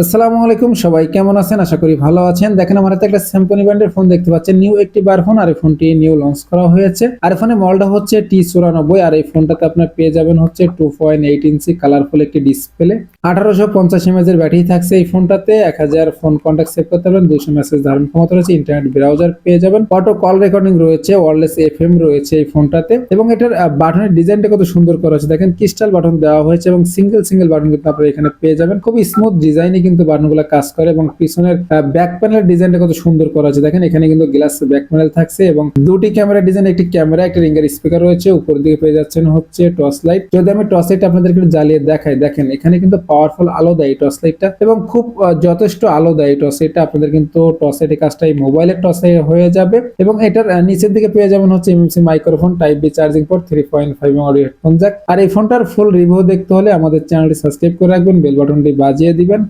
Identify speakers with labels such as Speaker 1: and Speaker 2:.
Speaker 1: আসসালামু আলাইকুম, সবাই কেমন আছেন? আশা করি ভালো আছেন। দেখেন, আমার হাতে একটা স্যামসং ব্র্যান্ডের ফোন দেখতে পাচ্ছেন। নিউ একটি বার ফোন আর এই ফোনটি নিউ লঞ্চ করা হয়েছে। আর ফোনের মডেলটা হচ্ছে টি চুরানব্বই, আর এই ফোনটাতে আপনার পেয়ে যাবেন হচ্ছে two point eight inch colourful একটি ডিসপ্লে আঠারোশো পঞ্চাশ এমএজের ব্যাটারি থাকছে এই ফোনটাতে এক হাজার ফোন কন্ট্যাক্ট সেভ করতে পারবেন। দুশো মেসেজ ধারণ ক্ষমতা রয়েছে। ইন্টারনেট ব্রাউজার পেয়ে যাবেন। অটো কল রেকর্ডিং রয়েছে। ওয়ারলেস এফ এম রয়েছে এই ফোনটাতে এবং এটার বাটনের ডিজাইনটা কত সুন্দর করা হয়েছে। দেখেন ক্রিস্টাল বাটন দেওয়া হয়েছে এবং সিঙ্গেল সিঙ্গেল বাটন কিন্তু আপনারা এখানে পেয়ে যাবেন। খুবই স্মুথ ডিজাইনে কিন্তু বাটনগুলো কাজ করে এবং পিছনের ব্যাক প্যানেলের ডিজাইনটা কত সুন্দর করা আছে। দেখেন, এখানে কিন্তু গ্লাস ব্যাক প্যানেল থাকছে এবং দুটি ক্যামেরা ডিজাইন একটি ক্যামেরা একটা রিঙ্গার স্পিকার রয়েছে। উপর দিকে পেয়ে যাচ্ছেন হচ্ছে টর্চ লাইট যদি আমি টর্চ লাইট আপনাদেরকে একটু জ্বালিয়ে দেখাই, দেখেন, এখানে কিন্তু পাওয়ারফুল আলো দেয় টর্চ লাইটটা এবং খুব যথেষ্ট আলো দেয় টর্চ লাইটটা আপনাদের কিন্তু টর্চ লাইটের কাজটা এই মোবাইলের টর্চ লাইট হয়ে যাবে এবং এটার নিচের দিকে পেয়ে যাবেন হচ্ছে MMC microphone type B charging port three point five audio headphone jack আর এই ফোনটার ফুল রিভিউ দেখতে হলে আমাদের চ্যানেলটি সাবস্ক্রাইব করে রাখবেন বেল বাটনটি বাজিয়ে দিবেন।